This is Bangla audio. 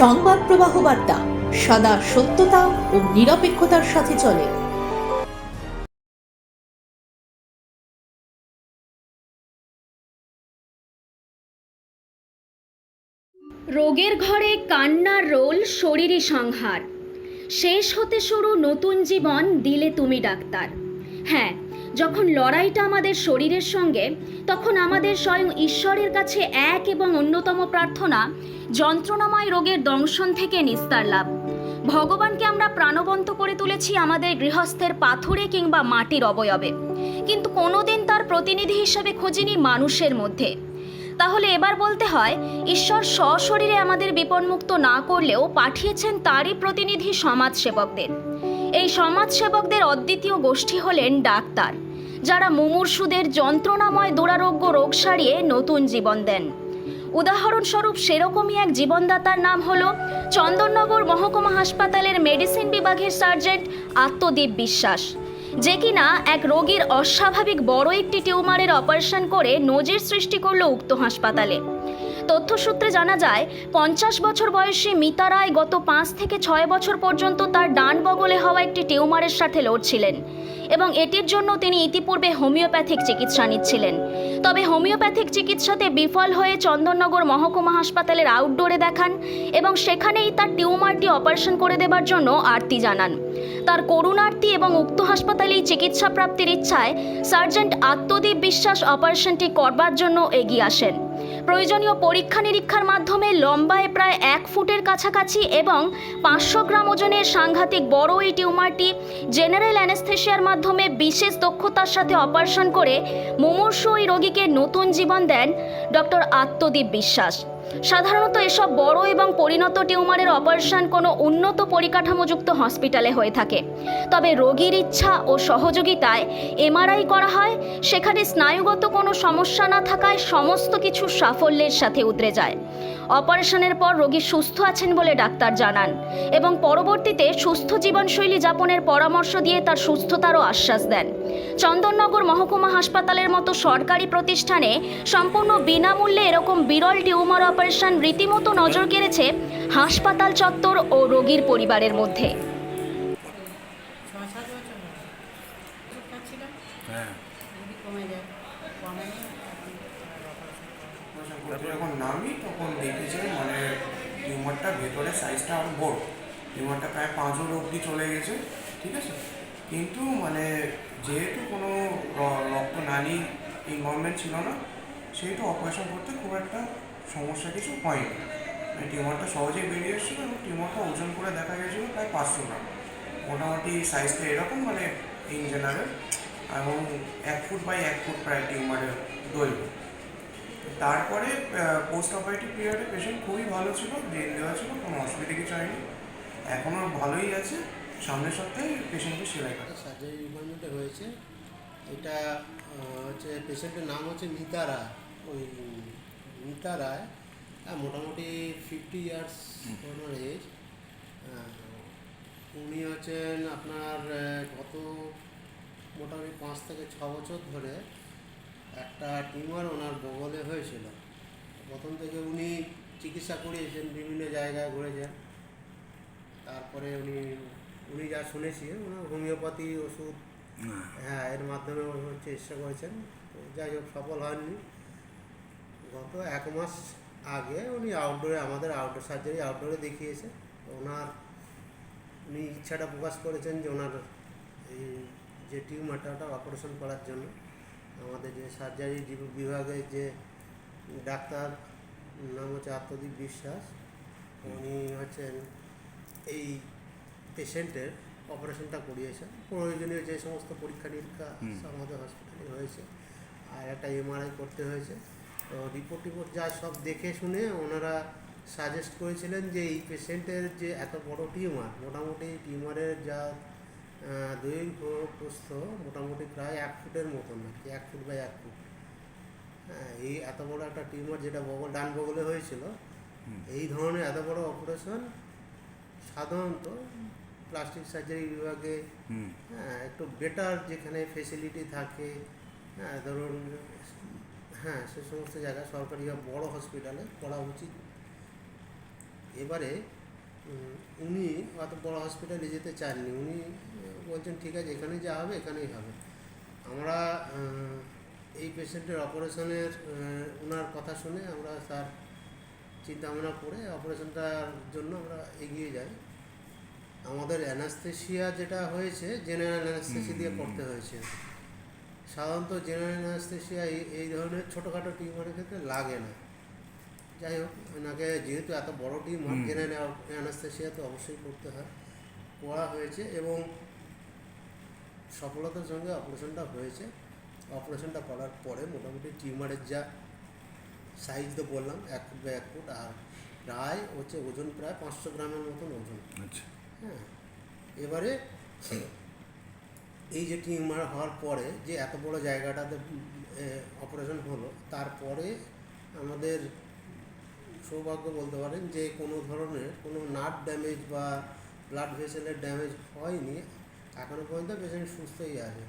সংবাদ প্রবাহ বার্তা, সদা সত্যতা ও নিরপেক্ষতার সাথে চলে। রোগের ঘরে কান্নার রোল শরীরই সংহার। শেষ হতে শুরু নতুন জীবন, দিলে তুমি ডাক্তার। হ্যাঁ যখন লড়াইটা আমাদের শরীরের সঙ্গে, তখন আমাদের স্বয়ং ঈশ্বরের কাছে এক এবং অন্যতম প্রার্থনা, যন্ত্রণাময় রোগের দংশন থেকে নিস্তার লাভ। ভগবানকে আমরা প্রাণবন্ত করে তুলেছি আমাদের গৃহস্থের পাথরে কিংবা মাটির অবয়বে। কিন্তু কোনোদিন তার প্রতিনিধি হিসেবে খুঁজিনি মানুষের মধ্যে। তাহলে এবার বলতে হয়, ঈশ্বর সশরীরে আমাদের বিপন্মুক্ত না করলেও পাঠিয়েছেন তারই প্রতিনিধি সমাজসেবকদের। এই সমাজসেবকদের অদ্বিতীয় গোষ্ঠী হলেন ডাক্তার, যারা মুমূর্ষুদের যন্ত্রণাময় দুরারোগ্য রোগ সারিয়ে নতুন জীবন দেন। উদাহরণস্বরূপ সেরকমই এক জীবনদাতার নাম হল চন্দননগর মহকুমা হাসপাতালের মেডিসিন বিভাগের সার্জেন্ট আত্মদীপ বিশ্বাস, যে কিনা এক রোগীর অস্বাভাবিক বড় একটি টিউমারের অপারেশন করে নজির সৃষ্টি করল উক্ত হাসপাতালে। তথ্যসূত্রে জানা যায়, পঞ্চাশ বছর বয়সী মিতা রায় গত পাঁচ থেকে ছয় বছর পর্যন্ত তার ডান বগলে হওয়া একটি টিউমারের সাথে লড়ছিলেন এবং এটির জন্য তিনি ইতিপূর্বে হোমিওপ্যাথিক চিকিৎসা নিচ্ছিলেন। তবে হোমিওপ্যাথিক চিকিৎসাতে বিফল হয়ে চন্দননগর মহকুমা হাসপাতালের আউটডোরে দেখান এবং সেখানেই তার টিউমারটি অপারেশন করে দেবার জন্য আরতি জানান। তার করুণার্তি এবং উক্ত হাসপাতালেই চিকিৎসা প্রাপ্তির ইচ্ছায় সার্জেন্ট আত্মদীপ বিশ্বাস অপারেশনটি করবার জন্য এগিয়ে আসেন। প্রয়োজনীয় পরীক্ষা নিরীক্ষার মাধ্যমে লম্বায় প্রায় এক ফুটের কাছাকাছি এবং পাঁচশো গ্রাম ওজনের সাংঘাতিক বড় এই টিউমারটি জেনারেল অ্যানেস্থেশিয়ার মাধ্যমে বিশেষ দক্ষতার সাথে অপারেশন করে মুমূর্ষু ওই রোগীকে নতুন জীবন দেন ডক্টর আত্মদীপ বিশ্বাস। সাধারণত এসব বড় এবং পরিণত টিউমারের অপারেশন কোনো উন্নত পরিকাঠামোযুক্ত হসপিটালে হয়ে থাকে। তবে রোগীর ইচ্ছা ও সহযোগিতায় এমআরআই করা হয়, সেখানে স্নায়ুগত কোনো সমস্যা না থাকায় সমস্ত কিছু সাফল্যের সাথে উতরে যায়। অপারেশনের পর রোগী সুস্থ আছেন বলে ডাক্তার জানান এবং পরবর্তীতে সুস্থ জীবনশৈলী যাপনের পরামর্শ দিয়ে তার সুস্থতারও আশ্বাস দেন। চন্দননগর মহকুমা হাসপাতালের মতো সরকারি প্রতিষ্ঠানে সম্পূর্ণ বিনামূল্যে এরকম বিরল টিউমার অপারেশন রীতিমতো নজর কেড়েছে হাসপাতাল চত্বর ও রোগীর পরিবারের মধ্যে ছয় সাত বছর হলো ওষুধ খাচ্ছিলাম হ্যাঁ যদি কমে যায় কমেনি এখন আর operation করা। তারপর যখন নামি তখন দেখি যে মানে টিউমারটা ভেতরে সাইজটা আরও বড়। টিউমারটা প্রায় পাঁচর অবধি চলে গেছে, ঠিক আছে? কিন্তু মানে যেহেতু কোনো রক্ত নালী ইনভলভমেন্ট ছিল না, সেহেতু অপারেশন করতে খুব একটা সমস্যা কিছু হয়নি। মানে টিউমারটা সহজেই বেরিয়ে এসেছিল এবং টিউমারটা ওজন করে দেখা গেছিল প্রায় পাঁচশো গ্রাম। মোটামুটি সাইজটা এরকম মানে ইন জেনারেল এবং এক ফুট বাই এক ফুট প্রায় টিউমারের দৈর্ঘ্য। তারপরে পোস্ট অপারেটিভ পিরিয়ডে পেশেন্ট খুবই ভালো ছিল ব্রেন দেওয়া ছিল, কোনো অসুবিধা কিছু হয়নি। এখনও ভালোই আছে, সামনের সপ্তাহে পেশেন্টকে সেলাই করা। সার্জারি ডিপার্টমেন্টে হয়েছে এটা হচ্ছে পেশেন্টের নাম হচ্ছে মিতা রায়। ওই মিতা রায় মোটামুটি ফিফটি ইয়ার্স ওনার এজ উনি হচ্ছেন আপনার গত মোটামুটি পাঁচ থেকে ছ বছর ধরে একটা টিউমার ওনার বগলে হয়েছিল। প্রথম থেকে উনি চিকিৎসা করিয়েছেন বিভিন্ন জায়গায় ঘুরেছেন। তারপরে উনি উনি যা শুনেছি ওনার হোমিওপ্যাথি ওষুধ হ্যাঁ এর মাধ্যমে চিকিৎসা করেছেন। তো যাই হোক সফল হয়নি গত এক মাস আগে উনি আউটডোরে আমাদের আউটডোর সার্জারি আউটডোরে দেখিয়েছে। তো ওনার উনি ইচ্ছাটা প্রকাশ করেছেন যে ওনার এই যে টিউমারটা অপারেশন করার জন্য। আমাদের যে সার্জারি বিভাগের যে ডাক্তার নাম হচ্ছে আত্মদীপ বিশ্বাস। উনি হচ্ছেন এই পেশেন্টের অপারেশনটা করিয়েছেন। প্রয়োজনীয় যে সমস্ত পরীক্ষা নিরীক্ষা আমাদের হসপিটালে হয়েছে। আর একটা এমআরআই করতে হয়েছে। তো রিপোর্ট টিপোর্ট যা সব দেখে শুনে ওনারা সাজেস্ট করেছিলেন যে এই পেশেন্টের যে এত বড় টিউমার মোটামুটি টিউমারের যা দৈর্ঘ্য প্রস্থ মোটামুটি প্রায় এক ফুটের মতন আর কি এক ফুট বাই এক ফুট। হ্যাঁ এই এত বড় একটা টিউমার যেটা বগল ডান বগলে হয়েছিল এই ধরনের এত বড় অপারেশন সাধারণত প্লাস্টিক সার্জারি বিভাগে হ্যাঁ একটু বেটার যেখানে ফেসিলিটি থাকে হ্যাঁ ধরুন হ্যাঁ সে সমস্ত জায়গায় সরকারি বা বড় হসপিটালে করা উচিত। এবারে উনি অত বড় হসপিটালে যেতে চাননি। উনি বলছেন, ঠিক আছে এখানে যা হবে, এখানেই হবে। আমরা এই পেশেন্টের অপারেশনের ওনার কথা শুনে আমরা তার চিন্তা ভাবনা করে অপারেশনটার জন্য আমরা এগিয়ে যাই। আমাদের অ্যানাস্থেশিয়া যেটা হয়েছে জেনারেল অ্যানাস্থেসি দিয়ে করতে হয়েছে। সাধারণত জেনারেল অ্যানাস্থেশিয়া এই এই ধরনের ছোটোখাটো টিউমারের ক্ষেত্রে লাগে না। যাই হোক এনাকে যেহেতু এত বড় টিউমার হুম। জেনারেল অ্যানাস্থেশিয়া তো অবশ্যই করতে হয়। করা হয়েছে এবং সফলতার সঙ্গে অপারেশনটা হয়েছে। অপারেশনটা করার পরে মোটামুটি টিউমারের যা সাইজ তো বললাম এক ফুট বা এক ফুট আর প্রায় হচ্ছে ওজন প্রায় পাঁচশো গ্রামের মতন ওজন। আচ্ছা। হ্যাঁ। এবারে এই যে টিউমার হওয়ার পরে যে এত বড় জায়গাটাতে অপারেশন হলো তারপরে আমাদের সৌভাগ্য বলতে পারেন যে কোনো ধরনের কোনো নার্ভ ড্যামেজ বা ব্লাড ভেসেলের ড্যামেজ হয়নি, এখনও পর্যন্ত পেশেন্ট সুস্থই আছে।